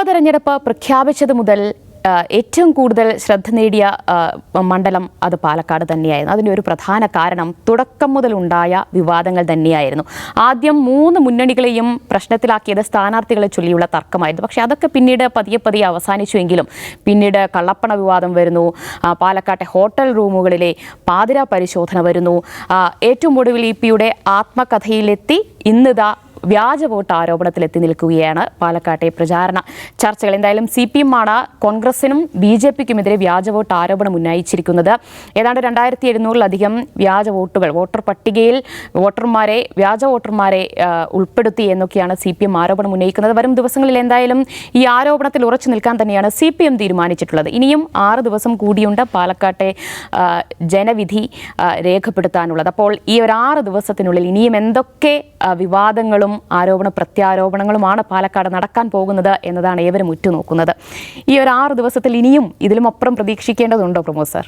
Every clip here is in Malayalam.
ഉപതെരഞ്ഞെടുപ്പ് പ്രഖ്യാപിച്ചത് മുതൽ ഏറ്റവും കൂടുതൽ ശ്രദ്ധ നേടിയ മണ്ഡലം അത് പാലക്കാട് തന്നെയായിരുന്നു. അതിന്റെ ഒരു പ്രധാന കാരണം തുടക്കം മുതലുണ്ടായ വിവാദങ്ങൾ തന്നെയായിരുന്നു. ആദ്യം മൂന്ന് മുന്നണികളെയും പ്രശ്നത്തിലാക്കിയത് സ്ഥാനാർത്ഥികളെ ചൊല്ലിയുള്ള തർക്കമായിരുന്നു. പക്ഷേ അതൊക്കെ പിന്നീട് പതിയെ പതിയെ അവസാനിച്ചുവെങ്കിലും പിന്നീട് കള്ളപ്പണ വിവാദം വരുന്നു. പാലക്കാട്ടെ ഹോട്ടൽ റൂമുകളിലെ പാതിര പരിശോധന വരുന്നു. ഏറ്റവും ഒടുവിൽ ഇ പിയുടെ ആത്മകഥയിലെത്തി ഇന്നിതാ വ്യാജ വോട്ട് ആരോപണത്തിൽ എത്തി നിൽക്കുകയാണ് പാലക്കാട്ടെ പ്രചാരണ ചർച്ചകൾ. എന്തായാലും സി പി എം ആണ് കോൺഗ്രസിനും ബി ജെ പിക്കുമെതിരെ വ്യാജ വോട്ട് ആരോപണം ഉന്നയിച്ചിരിക്കുന്നത്. ഏതാണ്ട് രണ്ടായിരത്തി എഴുന്നൂറിലധികം വ്യാജ വോട്ടുകൾ വോട്ടർ പട്ടികയിൽ വോട്ടർമാരെ വ്യാജ വോട്ടർമാരെ ഉൾപ്പെടുത്തി എന്നൊക്കെയാണ് സി പി എം ആരോപണം ഉന്നയിക്കുന്നത്. വരും ദിവസങ്ങളിൽ എന്തായാലും ഈ ആരോപണത്തിൽ ഉറച്ചു നിൽക്കാൻ തന്നെയാണ് സി പി എം തീരുമാനിച്ചിട്ടുള്ളത്. ഇനിയും ആറ് ദിവസം കൂടിയുണ്ട് പാലക്കാട്ടെ ജനവിധി രേഖപ്പെടുത്താനുള്ളത്. അപ്പോൾ ഈ ഒരു ആറ് ദിവസത്തിനുള്ളിൽ ഇനിയും എന്തൊക്കെ ആ, വിവാദങ്ങളും ആരോപണ പ്രത്യാരോപണങ്ങളുമാണ് പാലക്കാട് നടക്കാൻ പോകുന്നത് എന്നതാണ് ഏവരും ഉറ്റുനോക്കുന്നത്. ഈ ഒരു ആറ് ദിവസത്തിൽ ഇനിയും ഇതിലും അപ്പുറം പ്രതീക്ഷിക്കേണ്ടതുണ്ടോ പ്രമോദ് സാർ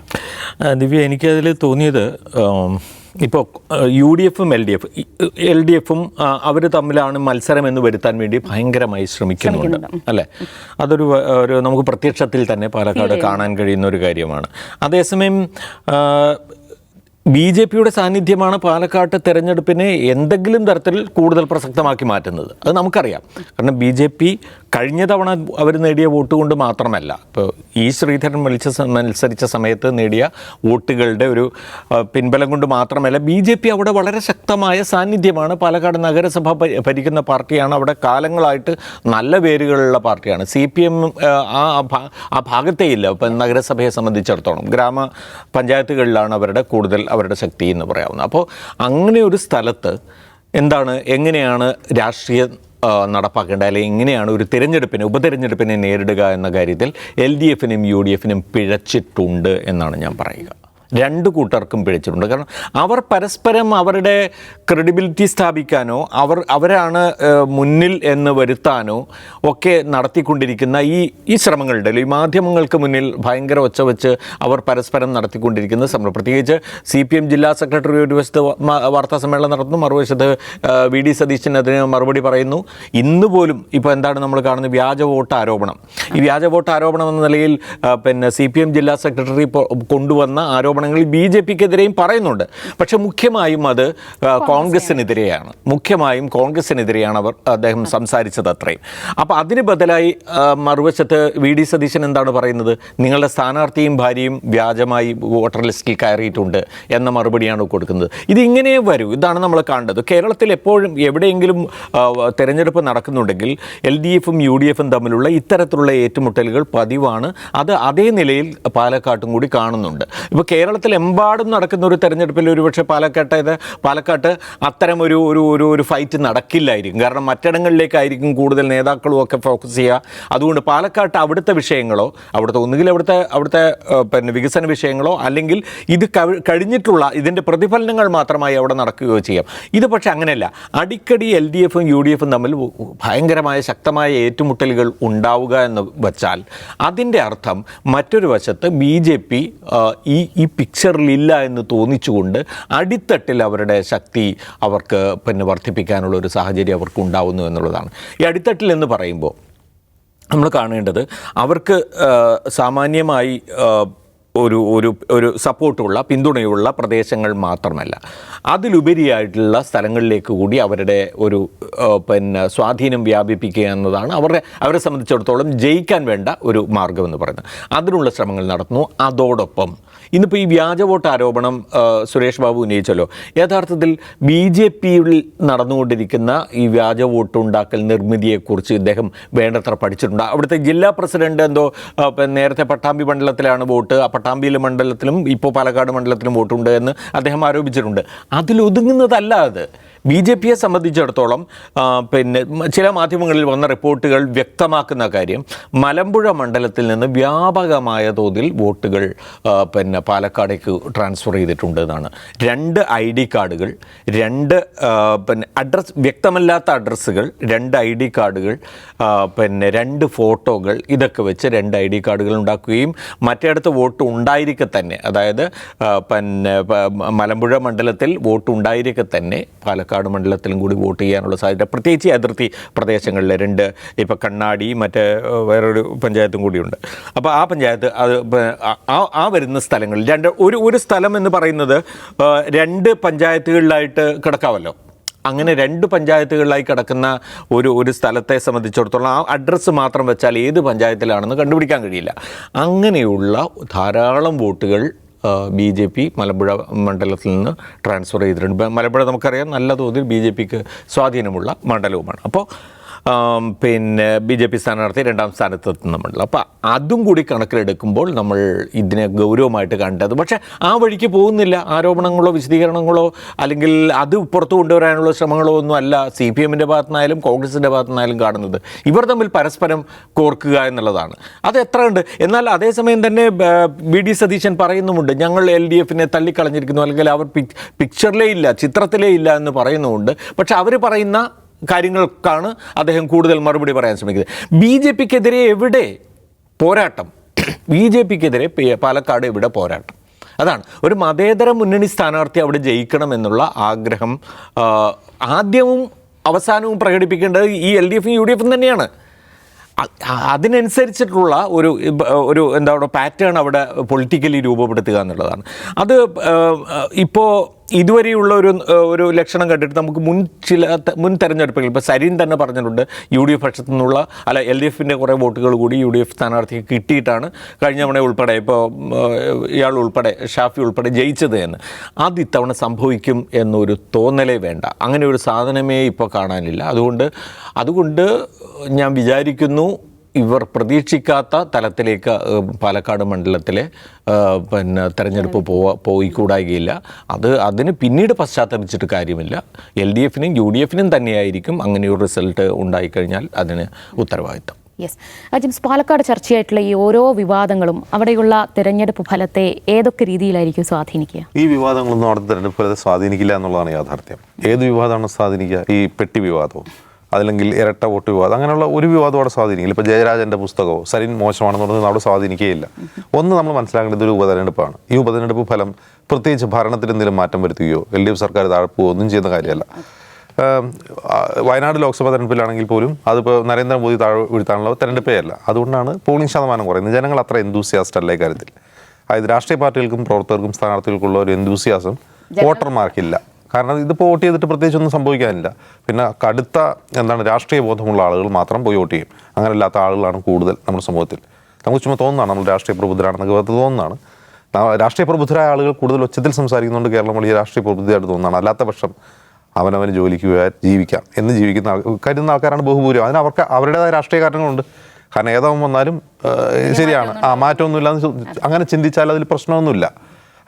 ദിവ്യ എനിക്കതിൽ തോന്നിയത് ഇപ്പോൾ യു ഡി എഫും L D F L D എഫും അവർ തമ്മിലാണ് മത്സരം എന്ന് വരുത്താൻ വേണ്ടി ഭയങ്കരമായി ശ്രമിക്കുന്നുണ്ട് അല്ലേ? അതൊരു ഒരു നമുക്ക് പ്രത്യക്ഷത്തിൽ തന്നെ പാലക്കാട് കാണാൻ കഴിയുന്ന ഒരു കാര്യമാണ്. അതേസമയം ബി ജെ പിയുടെ സാന്നിധ്യമാണ് പാലക്കാട്ട് തെരഞ്ഞെടുപ്പിനെ എന്തെങ്കിലും തരത്തിൽ കൂടുതൽ പ്രസക്തമാക്കി മാറ്റുന്നത്. അത് നമുക്കറിയാം. കാരണം ബി ജെ പി കഴിഞ്ഞ തവണ അവർ നേടിയ വോട്ട് കൊണ്ട് മാത്രമല്ല ഇപ്പോൾ ഈ ശ്രീധരൻ മത്സ മത്സരിച്ച സമയത്ത് നേടിയ വോട്ടുകളുടെ ഒരു പിൻബലം കൊണ്ട് മാത്രമല്ല ബി ജെ പി അവിടെ വളരെ ശക്തമായ സാന്നിധ്യമാണ്. പാലക്കാട് നഗരസഭ ഭരിക്കുന്ന പാർട്ടിയാണ്. അവിടെ കാലങ്ങളായിട്ട് നല്ല പേരുകളുള്ള പാർട്ടിയാണ്. സി പി എം ആ ആ ഭാഗത്തേ ഇല്ല. ഇപ്പം നഗരസഭയെ സംബന്ധിച്ചിടത്തോളം ഗ്രാമ പഞ്ചായത്തുകളിലാണ് അവരുടെ കൂടുതൽ അവരുടെ ശക്തി എന്ന് പറയാവുന്നത്. അപ്പോൾ അങ്ങനെ ഒരു സ്ഥലത്ത് എന്താണ് എങ്ങനെയാണ് രാഷ്ട്രീയ ആ, നടപ്പാക്കേണ്ടത്. അല്ലെങ്കിൽ എങ്ങനെയാണ് ഒരു തിരഞ്ഞെടുപ്പിനെ ഉപതെരഞ്ഞെടുപ്പിനെ നേരിടുക എന്ന കാര്യത്തിൽ എൽ ഡി എഫിനും യു ഡി എഫിനും പിഴച്ചിട്ടുണ്ട് എന്നാണ് ഞാൻ പറയുക. രണ്ട് കൂട്ടർക്കും പിഴച്ചിട്ടുണ്ട്. കാരണം അവർ പരസ്പരം അവരുടെ ക്രെഡിബിലിറ്റി സ്ഥാപിക്കാനോ അവർ അവരാണ് മുന്നിൽ എന്ന് വരുത്താനോ ഒക്കെ നടത്തിക്കൊണ്ടിരിക്കുന്ന ഈ ഈ ശ്രമങ്ങളുടെ ഈ മാധ്യമങ്ങൾക്ക് മുന്നിൽ ഭയങ്കര ഒച്ച വെച്ച് അവർ പരസ്പരം നടത്തിക്കൊണ്ടിരിക്കുന്ന ശ്രമം. പ്രത്യേകിച്ച് സി പി എം ജില്ലാ സെക്രട്ടറി ഒരു വശത്ത് വാർത്താ സമ്മേളനം നടത്തുന്നു മറുവശത്ത് വി. ഡി. സതീശൻ അതിന് മറുപടി പറയുന്നു. ഇന്ന് പോലും ഇപ്പോൾ എന്താണ് നമ്മൾ കാണുന്നത് വ്യാജ വോട്ട് ആരോപണം. ഈ വ്യാജ വോട്ട് ആരോപണം എന്ന നിലയിൽ പിന്നെ സി പി എം ജില്ലാ സെക്രട്ടറി കൊണ്ടുവന്ന കൊണ്ടുവന്ന ആരോപണങ്ങൾ ബി ജെ പിക്കെതിരെയും പറയുന്നുണ്ട്. പക്ഷെ മുഖ്യമായും അത് കോൺഗ്രസിനെതിരെയാണ്. മുഖ്യമായും കോൺഗ്രസിനെതിരെയാണ് അവർ അദ്ദേഹം സംസാരിച്ചത് അത്രയും. അപ്പോൾ അതിന് ബദലായി മറുവശത്ത് വി ഡി സതീശൻ എന്താണ് പറയുന്നത്? നിങ്ങളുടെ സ്ഥാനാർത്ഥിയും ഭാര്യയും വ്യാജമായി വോട്ടർ ലിസ്റ്റിൽ കയറിയിട്ടുണ്ട് എന്ന മറുപടിയാണ് കൊടുക്കുന്നത്. ഇതിങ്ങനെ വരൂ. ഇതാണ് നമ്മൾ കണ്ടത് കേരളത്തിൽ എപ്പോഴും എവിടെയെങ്കിലും തെരഞ്ഞെടുപ്പ് നടക്കുന്നുണ്ടെങ്കിൽ എൽ ഡി എഫും യു ഡി എഫും തമ്മിലുള്ള ഇത്തരത്തിലുള്ള ഏറ്റുമുട്ടലുകൾ പതിവാണ്. അത് അതേ നിലയിൽ പാലക്കാട്ടും കൂടി കാണുന്നുണ്ട്. ഇപ്പോൾ കേരളത്തിലെമ്പാടും നടക്കുന്ന ഒരു തെരഞ്ഞെടുപ്പിൽ ഒരുപക്ഷെ പാലക്കാട്ടേത് പാലക്കാട്ട് അത്തരം ഒരു ഒരു ഒരു ഒരു ഫൈറ്റ് നടക്കില്ലായിരിക്കും. കാരണം മറ്റിടങ്ങളിലേക്കായിരിക്കും കൂടുതൽ നേതാക്കളും ഒക്കെ ഫോക്കസ് ചെയ്യുക. അതുകൊണ്ട് പാലക്കാട്ട് അവിടുത്തെ വിഷയങ്ങളോ അവിടുത്തെ ഒന്നുകിൽ അവിടുത്തെ അവിടുത്തെ പിന്നെ വികസന വിഷയങ്ങളോ അല്ലെങ്കിൽ ഇത് കഴിഞ്ഞിട്ടുള്ള ഇതിന്റെ പ്രതിഫലനങ്ങൾ മാത്രമായി അവിടെ നടക്കുകയോ ചെയ്യാം. ഇത് പക്ഷേ അങ്ങനെയല്ല. അടിക്കടി എൽ ഡി എഫും യു ഡി എഫും തമ്മിൽ ഭയങ്കരമായ ശക്തമായ ഏറ്റുമുട്ടലുകൾ ഉണ്ടാവുക എന്ന് വച്ചാൽ അതിന്റെ അർത്ഥം മറ്റൊരു വശത്ത് ബി ജെ പി ഈ ഈ പിക്ചറിലില്ല എന്ന് തോന്നിച്ചുകൊണ്ട് അടിത്തട്ടിൽ അവരുടെ ശക്തി അവർക്ക് പിന്നെ വർദ്ധിപ്പിക്കാനുള്ള ഒരു സാഹചര്യം അവർക്ക് ഉണ്ടാവുന്നു എന്നുള്ളതാണ്. ഈ അടിത്തട്ടിൽ എന്ന് പറയുമ്പോൾ നമ്മൾ കാണേണ്ടത് അവർക്ക് സാമാന്യമായി ഒരു ഒരു ഒരു സപ്പോർട്ടുള്ള പിന്തുണയുള്ള പ്രദേശങ്ങൾ മാത്രമല്ല. അതിലുപരിയായിട്ടുള്ള സ്ഥലങ്ങളിലേക്ക് കൂടി അവരുടെ ഒരു പിന്നെ സ്വാധീനം വ്യാപിപ്പിക്കുക എന്നതാണ് അവരുടെ അവരെ സംബന്ധിച്ചിടത്തോളം ജയിക്കാൻ വേണ്ട ഒരു മാർഗമെന്ന് പറയുന്നത്. അതിനുള്ള ശ്രമങ്ങൾ നടത്തുന്നു. അതോടൊപ്പം ഇന്നിപ്പോൾ ഈ വ്യാജ വോട്ട് ആരോപണം സുരേഷ് ബാബു ഉന്നയിച്ചല്ലോ. യഥാർത്ഥത്തിൽ ബി ജെ പിയിൽ നടന്നുകൊണ്ടിരിക്കുന്ന ഈ വ്യാജ വോട്ട് ഉണ്ടാക്കൽ നിർമ്മിതിയെക്കുറിച്ച് ഇദ്ദേഹം വേണ്ടത്ര പഠിച്ചിട്ടുണ്ട്. അവിടുത്തെ ജില്ലാ പ്രസിഡന്റ് എന്തോ നേരത്തെ പട്ടാമ്പി മണ്ഡലത്തിലാണ് വോട്ട്. ആ പട്ടാമ്പിയിലെ മണ്ഡലത്തിലും ഇപ്പോൾ പാലക്കാട് മണ്ഡലത്തിലും വോട്ടുണ്ട് എന്ന് അദ്ദേഹം ആരോപിച്ചിട്ടുണ്ട്. അതിലൊതുങ്ങുന്നതല്ല അത്. ബി ജെ പിയെ സംബന്ധിച്ചിടത്തോളം പിന്നെ ചില മാധ്യമങ്ങളിൽ വന്ന റിപ്പോർട്ടുകൾ വ്യക്തമാക്കുന്ന കാര്യം മലമ്പുഴ മണ്ഡലത്തിൽ നിന്ന് വ്യാപകമായ തോതിൽ വോട്ടുകൾ പിന്നെ പാലക്കാടേക്ക് ട്രാൻസ്ഫർ ചെയ്തിട്ടുണ്ട് എന്നാണ്. രണ്ട് ഐ ഡി കാർഡുകൾ രണ്ട് പിന്നെ അഡ്രസ് വ്യക്തമല്ലാത്ത അഡ്രസ്സുകൾ രണ്ട് ഐ ഡി കാർഡുകൾ പിന്നെ രണ്ട് ഫോട്ടോകൾ ഇതൊക്കെ വെച്ച് രണ്ട് ഐ ഡി കാർഡുകൾ ഉണ്ടാക്കുകയും മറ്റേടത്ത് വോട്ട് ഉണ്ടായിരിക്കെ തന്നെ അതായത് പിന്നെ മലമ്പുഴ മണ്ഡലത്തിൽ വോട്ട് ഉണ്ടായിരിക്കെ തന്നെ പാലക്കാട് പാലക്കാട് മണ്ഡലത്തിലും കൂടി വോട്ട് ചെയ്യാനുള്ള സാധ്യത പ്രത്യേകിച്ച് അതിർത്തി പ്രദേശങ്ങളിൽ രണ്ട് ഇപ്പോൾ കണ്ണാടി മറ്റേ വേറൊരു പഞ്ചായത്തും കൂടിയുണ്ട്. അപ്പോൾ ആ പഞ്ചായത്ത് അത് ആ ആ വരുന്ന സ്ഥലങ്ങളിൽ രണ്ട് ഒരു ഒരു സ്ഥലം എന്ന് പറയുന്നത് രണ്ട് പഞ്ചായത്തുകളിലായിട്ട് കിടക്കാമല്ലോ അങ്ങനെ രണ്ട് പഞ്ചായത്തുകളിലായി കിടക്കുന്ന ഒരു ഒരു സ്ഥലത്തെ സംബന്ധിച്ചിടത്തോളം ആ അഡ്രസ്സ് മാത്രം വെച്ചാൽ ഏത് പഞ്ചായത്തിലാണെന്ന് കണ്ടുപിടിക്കാൻ കഴിയില്ല. അങ്ങനെയുള്ള ധാരാളം വോട്ടുകൾ ബി ജെ പി മലമ്പുഴ മണ്ഡലത്തിൽ നിന്ന് ട്രാൻസ്ഫർ ചെയ്തിട്ടുണ്ട്. മലമ്പുഴ നമുക്കറിയാം നല്ല തോതിൽ ബി ജെ പിക്ക് സ്വാധീനമുള്ള മണ്ഡലവുമാണ്. അപ്പോൾ പിന്നെ ബി ജെ പി സ്ഥാനാർത്ഥി രണ്ടാം സ്ഥാനത്ത് എത്തുന്ന മണ്ഡലം. അപ്പോൾ അതും കൂടി കണക്കിലെടുക്കുമ്പോൾ നമ്മൾ ഇതിനെ ഗൗരവമായിട്ട് കണ്ടത്. പക്ഷേ ആ വഴിക്ക് പോകുന്നില്ല. ആരോപണങ്ങളോ വിശദീകരണങ്ങളോ അല്ലെങ്കിൽ അത് പുറത്തു കൊണ്ടുവരാനുള്ള ശ്രമങ്ങളോ ഒന്നും അല്ല സി പി എമ്മിന്റെ ഭാഗത്തുനിന്നായാലും കോൺഗ്രസിന്റെ ഭാഗത്തുനിന്നായാലും കാണുന്നത്. ഇവർ തമ്മിൽ പരസ്പരം കോർക്കുക എന്നുള്ളതാണ്. അത് എത്ര ഉണ്ട് എന്നാൽ അതേസമയം തന്നെ ബി ഡി സതീശൻ പറയുന്നുമുണ്ട്. ഞങ്ങൾ എൽ ഡി എഫിനെ തള്ളിക്കളഞ്ഞിരിക്കുന്നു. അല്ലെങ്കിൽ അവർ പിക് പിക്ചറിലേ ഇല്ല ചിത്രത്തിലേ ഇല്ല എന്ന് പറയുന്നുമുണ്ട്. പക്ഷേ അവർ പറയുന്ന കാര്യങ്ങൾക്കാണ് അദ്ദേഹം കൂടുതൽ മറുപടി പറയാൻ ശ്രമിക്കുന്നത്. ബി ജെ പിക്കെതിരെ എവിടെ പോരാട്ടം? ബി ജെ പിക്കെതിരെ പാലക്കാട് എവിടെ പോരാട്ടം? അതാണ്. ഒരു മതേതര മുന്നണി സ്ഥാനാർത്ഥി അവിടെ ജയിക്കണമെന്നുള്ള ആഗ്രഹം ആദ്യവും അവസാനവും പ്രകടിപ്പിക്കേണ്ടത് ഈ എൽ ഡി എഫും യു ഡി എഫും തന്നെയാണ്. അതിനനുസരിച്ചിട്ടുള്ള ഒരു ഒരു എന്താ പറയുക പാറ്റേൺ അവിടെ പൊളിറ്റിക്കലി രൂപപ്പെടുത്തുക എന്നുള്ളതാണ്. അത് ഇപ്പോൾ ഇതുവരെയുള്ള ഒരു ഒരു ലക്ഷണം കണ്ടിട്ട് നമുക്ക് മുൻ ചില മുൻ തെരഞ്ഞെടുപ്പുകൾ ഇപ്പോൾ സരീൻ തന്നെ പറഞ്ഞിട്ടുണ്ട് യു ഡി എഫ് പക്ഷത്തു നിന്നുള്ള അല്ല എൽ ഡി എഫിന്റെ കുറേ വോട്ടുകൾ കൂടി യു ഡി എഫ് സ്ഥാനാർത്ഥിക്ക് കിട്ടിയിട്ടാണ് കഴിഞ്ഞ തവണ ഉൾപ്പെടെ ഇപ്പോൾ ഇയാൾ ഉൾപ്പെടെ ഷാഫി ഉൾപ്പെടെ ജയിച്ചത് എന്ന്. അത് ഇത്തവണ സംഭവിക്കും എന്നൊരു തോന്നലേ വേണ്ട. അങ്ങനെ ഒരു സാധനമേ ഇപ്പോൾ കാണാനില്ല. അതുകൊണ്ട് അതുകൊണ്ട് ഞാൻ വിചാരിക്കുന്നു ഇവർ പ്രതീക്ഷിക്കാത്ത തലത്തിലേക്ക് പാലക്കാട് മണ്ഡലത്തിലെ പിന്നെ തെരഞ്ഞെടുപ്പ് പോവാ പോയിക്കൂടായികയില്ല. അത് അതിന് പിന്നീട് പശ്ചാത്തപിച്ചിട്ട് കാര്യമില്ല. എൽ ഡി എഫിനും യു ഡി എഫിനും തന്നെയായിരിക്കും അങ്ങനെയൊരു റിസൾട്ട് ഉണ്ടായിക്കഴിഞ്ഞാൽ അതിന് ഉത്തരവാദിത്തം യെസ്. അജിംസ് പാലക്കാട് ചർച്ചയായിട്ടുള്ള ഈ ഓരോ വിവാദങ്ങളും അവിടെയുള്ള തിരഞ്ഞെടുപ്പ് ഫലത്തെ ഏതൊക്കെ രീതിയിലായിരിക്കും സ്വാധീനിക്കുക? ഈ വിവാദങ്ങളൊന്നും അവിടുത്തെ തെരഞ്ഞെടുപ്പ് ഫലത്തെ സ്വാധീനിക്കില്ല എന്നുള്ളതാണ് യാഥാർത്ഥ്യം. ഏത് വിവാദമാണ് സ്വാധീനിക്കുക? ഈ പെട്ടി വിവാദവും. അതല്ലെങ്കിൽ ഇരട്ട വോട്ട് വിവാദം. അങ്ങനെയുള്ള ഒരു വിവാദം അവിടെ സ്വാധീനിക്കില്ല. ഇപ്പോൾ ജയരാജന്റെ പുസ്തകമോ സരിൻ മോശമാണെന്ന് പറഞ്ഞാൽ അവിടെ സ്വാധീനിക്കുകയില്ല. ഒന്ന് നമ്മൾ മനസ്സിലാക്കേണ്ടത് ഒരു ഉപതെരഞ്ഞെടുപ്പാണ്. ഈ ഉപതെരഞ്ഞെടുപ്പ് ഫലം പ്രത്യേകിച്ച് ഭരണത്തിൽ എന്തെങ്കിലും മാറ്റം വരുത്തുകയോ എൽ ഡി എഫ് സർക്കാർ താഴ്പ്പോ ഒന്നും ചെയ്യുന്ന കാര്യമല്ല. വയനാട് ലോക്സഭാ തെരഞ്ഞെടുപ്പിലാണെങ്കിൽ പോലും അതിപ്പോൾ നരേന്ദ്രമോദി താഴെ വീഴ്ത്താനുള്ള തെരഞ്ഞെടുപ്പേ അല്ല. അതുകൊണ്ടാണ് പോളിംഗ് ശതമാനം കുറയുന്നത്. ജനങ്ങൾ അത്ര എന്തൂസിയാസ്റ്റ് അല്ല ഇക്കാര്യത്തിൽ അതായത് രാഷ്ട്രീയ പാർട്ടികൾക്കും പ്രവർത്തകർക്കും സ്ഥാനാർത്ഥികൾക്കുള്ള ഒരു എന്തൂസിയാസം വോട്ടർമാർക്കില്ല. കാരണം ഇതിപ്പോൾ വോട്ട് ചെയ്തിട്ട് പ്രത്യേകിച്ച് ഒന്നും സംഭവിക്കാനില്ല. പിന്നെ കടുത്ത എന്താണ് രാഷ്ട്രീയ ബോധമുള്ള ആളുകൾ മാത്രം പോയി വോട്ട് ചെയ്യും. അങ്ങനെയല്ലാത്ത ആളുകളാണ് കൂടുതൽ നമ്മുടെ സമൂഹത്തിൽ. നമുക്ക് ചുമ്മാ തോന്നുന്നതാണ് നമ്മൾ രാഷ്ട്രീയ പ്രബുദ്ധരാണെന്നൊക്കെ തോന്നുന്നതാണ്. രാഷ്ട്രീയ പ്രബുദ്ധരായ ആളുകൾ കൂടുതൽ ഒച്ചത്തിൽ സംസാരിക്കുന്നുണ്ട് കേരളം വലിയ രാഷ്ട്രീയ പ്രബുദ്ധമായിട്ട് തോന്നുന്നതാണ്. അല്ലാത്ത പക്ഷം അവനവന് ജോലിക്ക് പോയാൽ ജീവിക്കാം. എന്ന് ജീവിക്കുന്ന ആൾ കരുതുന്ന ആൾക്കാരാണ് ബഹുഭൂരിയും അതിന് അവർക്ക് അവരുടേതായ രാഷ്ട്രീയ കാരണങ്ങളുണ്ട്. കാരണം ഏതാവും വന്നാലും ശരിയാണ്. ആ മാറ്റമൊന്നുമില്ല അങ്ങനെ ചിന്തിച്ചാൽ അതിൽ പ്രശ്നമൊന്നുമില്ല.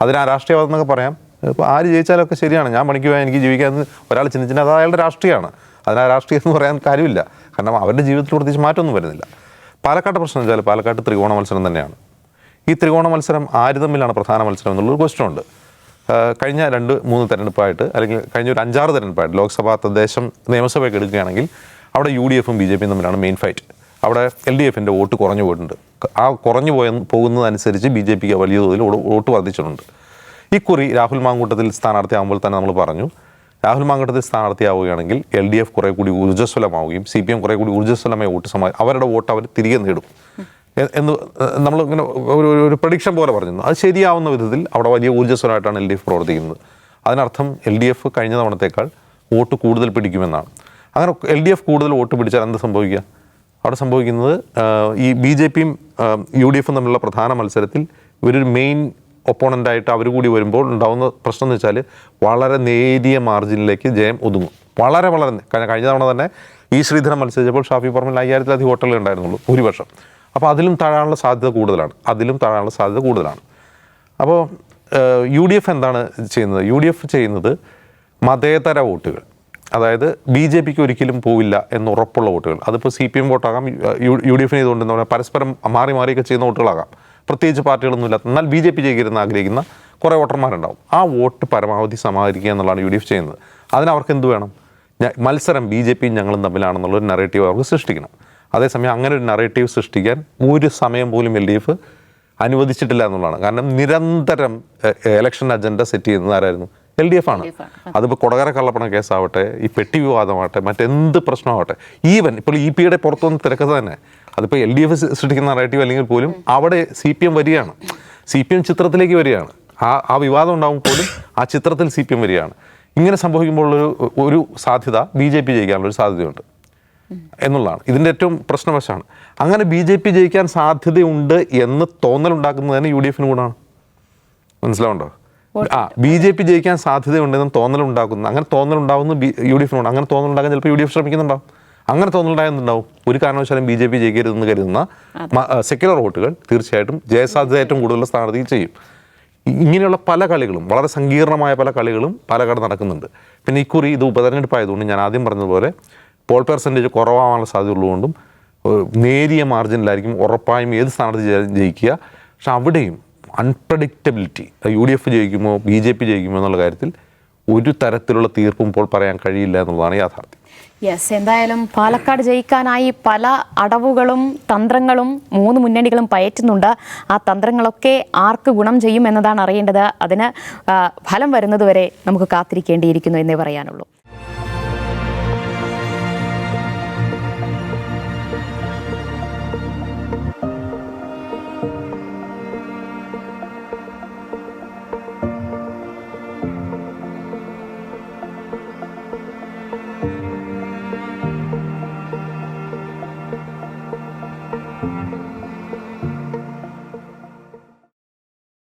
അതിന് ആ രാഷ്ട്രീയവാദം എന്നൊക്കെ പറയാം. ഇപ്പോൾ ആര് ജയിച്ചാലൊക്കെ ശരിയാണ്. ഞാൻ പണിക്ക് പോയാൽ എനിക്ക് ജീവിക്കാൻ ഒരാൾ ചിന്തിച്ചാൽ അത് അയാളുടെ രാഷ്ട്രീയമാണ്. അതിന് രാഷ്ട്രീയം എന്ന് പറയാൻ കാര്യമില്ല. കാരണം അവരുടെ ജീവിതത്തിൽ പ്രത്യേകിച്ച് മാറ്റമൊന്നും വരുന്നില്ല. പാലക്കാട്ട് പ്രശ്നം വെച്ചാൽ പാലക്കാട്ട് ത്രികോണ മത്സരം തന്നെയാണ്. ഈ ത്രികോണ മത്സരം ആര് തമ്മിലാണ് പ്രധാന മത്സരം എന്നുള്ളൊരു ക്വസ്റ്റ്യൻ ഉണ്ട്. കഴിഞ്ഞ രണ്ട് മൂന്ന് തെരഞ്ഞെടുപ്പായിട്ട് അല്ലെങ്കിൽ കഴിഞ്ഞ ഒരു അഞ്ചാറ് തെരഞ്ഞെടുപ്പായിട്ട് ലോക്സഭാ തദ്ദേശം നിയമസഭയൊക്കെ എടുക്കുകയാണെങ്കിൽ അവിടെ യു ഡി എഫും ബി ജെ പിയും തമ്മിലാണ് മെയിൻ ഫൈറ്റ് അവിടെ എൽ ഡി എഫിന്റെ വോട്ട് കുറഞ്ഞു പോയിട്ടുണ്ട്. ആ കുറഞ്ഞു പോയ പോകുന്നതനുസരിച്ച് ബി ജെ പിക്ക് വലിയ തോതിൽ വോട്ട് വർദ്ധിച്ചിട്ടുണ്ട്. ഇക്കുറി രാഹുൽ മാങ്കൂട്ടത്തിൽ സ്ഥാനാർത്ഥിയാകുമ്പോൾ തന്നെ നമ്മൾ പറഞ്ഞു. രാഹുൽ മാങ്കൂട്ടത്തിൽ സ്ഥാനാർത്ഥിയാവുകയാണെങ്കിൽ എൽ ഡി എഫ് കുറെ കൂടി ഊർജസ്വലമാവുകയും സി പി എം കുറെ കൂടി ഊർജസ്വലമായ വോട്ട് സമ അവരുടെ വോട്ട് അവർ തിരികെ നേടും. എന്ന് നമ്മൾ ഇങ്ങനെ ഒരു ഒരു- പ്രഡിക്ഷൻ പോലെ പറഞ്ഞു അത് ശരിയാവുന്ന വിധത്തിൽ അവിടെ വലിയ ഊർജസ്വലമായിട്ടാണ് എൽ ഡി എഫ് പ്രവർത്തിക്കുന്നത്. അതിനർത്ഥം എൽ ഡി എഫ് കഴിഞ്ഞ തവണത്തേക്കാൾ വോട്ട് കൂടുതൽ പിടിക്കുമെന്നാണ്. അങ്ങനെ എൽ ഡി എഫ് കൂടുതൽ വോട്ട് പിടിച്ചാൽ എന്ത് സംഭവിക്കുക? അവിടെ സംഭവിക്കുന്നത് ഈ ബി ജെ പിയും യു ഡി എഫും തമ്മിലുള്ള പ്രധാന മത്സരത്തിൽ ഇവരൊരു മെയിൻ ഒപ്പോണന്റായിട്ട് അവർ കൂടി വരുമ്പോൾ ഉണ്ടാകുന്ന പ്രശ്നം എന്ന് വെച്ചാൽ വളരെ നേരിയ മാർജിനിലേക്ക് ജയം ഒതുങ്ങും. വളരെ വളരെ കഴിഞ്ഞ തവണ തന്നെ ഈ ശ്രീധരൻ മത്സരിച്ചപ്പോൾ ഷാഫി പറമ്പിൽ അയ്യായിരത്തിലധികം ഹോട്ടലുകൾ ഉണ്ടായിരുന്നുള്ളൂ ഭൂരിപക്ഷം. അപ്പോൾ അതിലും താഴാനുള്ള സാധ്യത കൂടുതലാണ് അതിലും താഴാനുള്ള സാധ്യത കൂടുതലാണ്. അപ്പോൾ യു ഡി എഫ് എന്താണ് ചെയ്യുന്നത്? യു ഡി എഫ് ചെയ്യുന്നത് മതേതര വോട്ടുകൾ. അതായത് ബി ജെ പിക്ക് ഒരിക്കലും പോവില്ല എന്ന് ഉറപ്പുള്ള വോട്ടുകൾ. അതിപ്പോൾ സി പി എം വോട്ടാകാം യു ഡി എഫിന് ചെയ്തുകൊണ്ടെന്ന് പറഞ്ഞാൽ പരസ്പരം മാറി മാറിയൊക്കെ ചെയ്യുന്ന വോട്ടുകളാകാം. പ്രത്യേകിച്ച് പാർട്ടികളൊന്നുമില്ലാത്ത എന്നാൽ ബി ജെ പി ജയിക്കരുതെന്ന് ആഗ്രഹിക്കുന്ന കുറേ വോട്ടർമാരുണ്ടാവും. ആ വോട്ട് പരമാവധി സമാഹരിക്കുക എന്നുള്ളതാണ് യു ഡി എഫ് ചെയ്യുന്നത്. അതിനവർക്ക് എന്ത് വേണം? മത്സരം ബി ജെ പിയും ഞങ്ങളും തമ്മിലാണെന്നുള്ളൊരു നറേറ്റീവ് അവർക്ക് സൃഷ്ടിക്കണം. അതേസമയം അങ്ങനെ ഒരു നറേറ്റീവ് സൃഷ്ടിക്കാൻ ഒരു സമയം പോലും എൽ ഡി എഫ് അനുവദിച്ചിട്ടില്ല എന്നുള്ളതാണ്. കാരണം നിരന്തരം എലക്ഷൻ അജണ്ട സെറ്റ് ചെയ്യുന്നത് ആരായിരുന്നു? എൽ ഡി എഫ് ആണ്. അതിപ്പോൾ കൊടകര കള്ളപ്പണ കേസാവട്ടെ ഈ പെട്ടി വിവാദമാവട്ടെ മറ്റെന്ത് പ്രശ്നമാവട്ടെ ഈവൻ ഇപ്പോൾ ഇ പിയുടെ പുറത്തുനിന്ന് തിരക്കഥ തന്നെ. അതിപ്പോൾ എൽ ഡി എഫ് സൃഷ്ടിക്കുന്ന നറേറ്റീവ് അല്ലെങ്കിൽ പോലും അവിടെ സി പി എം വരികയാണ്. സി പി എം ചിത്രത്തിലേക്ക് വരികയാണ്. ആ ആ വിവാദം ഉണ്ടാകും പോലും ആ ചിത്രത്തിൽ സി പി എം വരികയാണ്. ഇങ്ങനെ സംഭവിക്കുമ്പോൾ ഒരു ഒരു സാധ്യത ബി ജെ പി ജയിക്കാനുള്ള ഒരു സാധ്യതയുണ്ട് എന്നുള്ളതാണ്. ഇതിന്റെ ഏറ്റവും പ്രശ്നവശമാണ്. അങ്ങനെ ബി ജെ പി ജയിക്കാൻ സാധ്യതയുണ്ട് എന്ന് തോന്നലുണ്ടാക്കുന്നത് തന്നെ യു ഡി എഫിന് കൂടാണ് മനസ്സിലാവുണ്ടോ ആ ബി ജെ പി ജയിക്കാൻ സാധ്യതയുണ്ടെന്ന് തോന്നലുണ്ടാക്കുന്ന. അങ്ങനെ തോന്നലുണ്ടാവുന്ന യു ഡി എഫിനുണ്ട് അങ്ങനെ തോന്നലുണ്ടാക്കാൻ ചിലപ്പോൾ യു ഡി എഫ് ശ്രമിക്കുന്നുണ്ടാവും. അങ്ങനെ തോന്നലുണ്ടാകുന്നുണ്ടാവും ഒരു കാരണവശാലും ബി ജെ പി ജയിക്കരുതെന്ന് കരുതുന്ന സെക്യുലർ വോട്ടുകൾ തീർച്ചയായിട്ടും ജയസാധ്യത ഏറ്റവും കൂടുതലുള്ള സ്ഥാനാർത്ഥി ചെയ്യും ഇങ്ങനെയുള്ള പല കളികളും വളരെ സങ്കീർണമായ പല കളികളും പാലക്കാട് നടക്കുന്നുണ്ട്. പിന്നെ ഇക്കുറി ഇത് ഉപതെരഞ്ഞെടുപ്പായതുകൊണ്ട് ഞാൻ ആദ്യം പറഞ്ഞതുപോലെ പോൾ പെർസെന്റേജ് കുറവാകാനുള്ള സാധ്യത ഉള്ളതുകൊണ്ടും നേരിയ മാർജിനിലായിരിക്കും ഉറപ്പായും ഏത് സ്ഥാനാർത്ഥി ജയിക്കുക. പക്ഷെ അവിടെയും അൺപ്രഡിക്റ്റബിലിറ്റി യു ഡി എഫ് ജയിക്കുമോ ബി ജെ പി ജയിക്കുമോ എന്നുള്ള കാര്യത്തിൽ ഒരു തരത്തിലുള്ള തീർപ്പും ഇപ്പോൾ പറയാൻ കഴിയില്ല എന്നുള്ളതാണ് യാഥാർത്ഥ്യം. യെസ് എന്തായാലും പാലക്കാട് ജയിക്കാനായി പല അടവുകളും തന്ത്രങ്ങളും മൂന്ന് മുന്നണികളും പയറ്റുന്നുണ്ട്. ആ തന്ത്രങ്ങളൊക്കെ ആർക്ക് ഗുണം ചെയ്യും എന്നതാണ് അറിയേണ്ടത്. അതിന് ഫലം വരുന്നതുവരെ നമുക്ക് കാത്തിരിക്കേണ്ടിയിരിക്കുന്നു എന്നേ പറയാനുള്ളൂ.